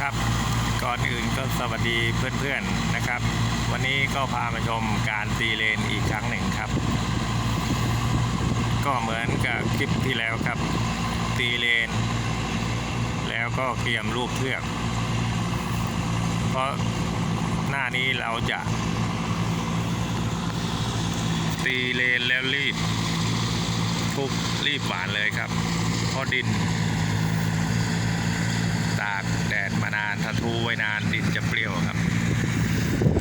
ครับ ก่อนอื่นก็สวัสดีเพื่อนๆนะครับ วันนี้ก็พามาชมการตีเลนอีกครั้งหนึ่งครับ ก็เหมือนกับคลิปที่แล้วครับ ตีเลน แล้วก็เตรียมรูปเทือก เพราะหน้านี้เราจะ ตีเลนแล้วรีบทุบรีบหวานเลยครับเพราะดินตากแดด ถ้าทูไว้นานดินจะเปรี้ยวครับ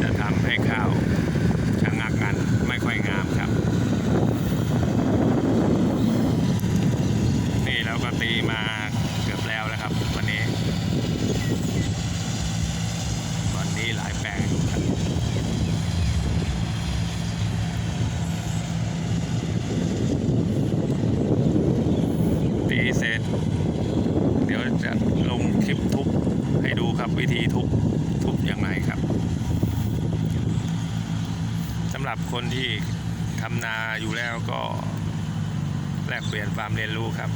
จะทำให้ข้าวชะงักกันไม่ค่อยงามครับ นี่เราก็ตีมาเกือบแล้วนะครับ วันนี้ วันนี้หลายแปลงอยู่ครับ ตีเสร็จ เดี๋ยวจะลงคลิปทุบให้ดูครับ วิธีทุบทุบอย่างไรครับสำหรับคนที่ทำนาอยู่แล้วก็แลกเปลี่ยนความเรียนรู้ครับ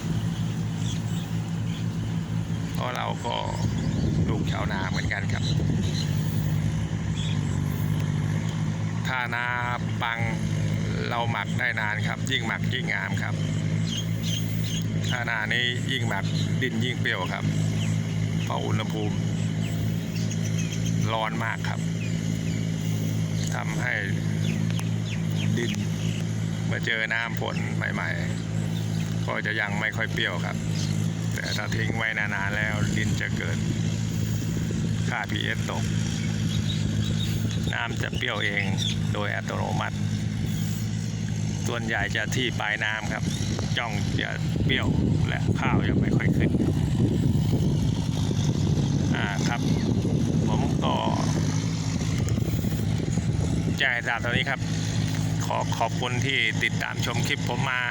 เพราะเราก็ลูกชาวนาเหมือนกันครับถ้านาปังเราหมักได้นานครับ ยิ่งหมักยิ่งงามครับถ้านานี้ยิ่งหมักดินยิ่งเปรี้ยวครับ เพราะอุณหภูมิ ร้อนมากครับทำให้ดินเมื่อเจอน้ำฝนใหม่ ๆ ก็จะยังไม่ค่อยเปรี้ยวครับ แต่ถ้าทิ้งไว้นานๆแล้วดินจะเกิดค่า pH ตก น้ำจะเปรี้ยวเองโดยอัตโนมัติ ส่วนใหญ่จะที่ปลายน้ำครับ จ้องจะเปรี้ยวและข้าวยังไม่ค่อยขึ้น อ่าครับ ผมก็แจ้งให้ทราบตอนนี้ครับ ขอขอบคุณที่ติดตามชมคลิปผมมา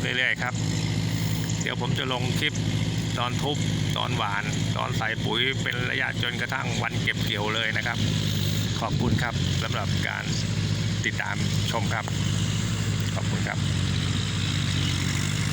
เรื่อยๆครับ เดี๋ยวผมจะลงคลิปตอนทุบตอนหวาน ตอนใส่ปุ๋ยเป็นระยะจนกระทั่งวันเก็บเกี่ยวเลยนะครับ ขอบคุณครับสำหรับการติดตามชมครับ ขอบคุณครับ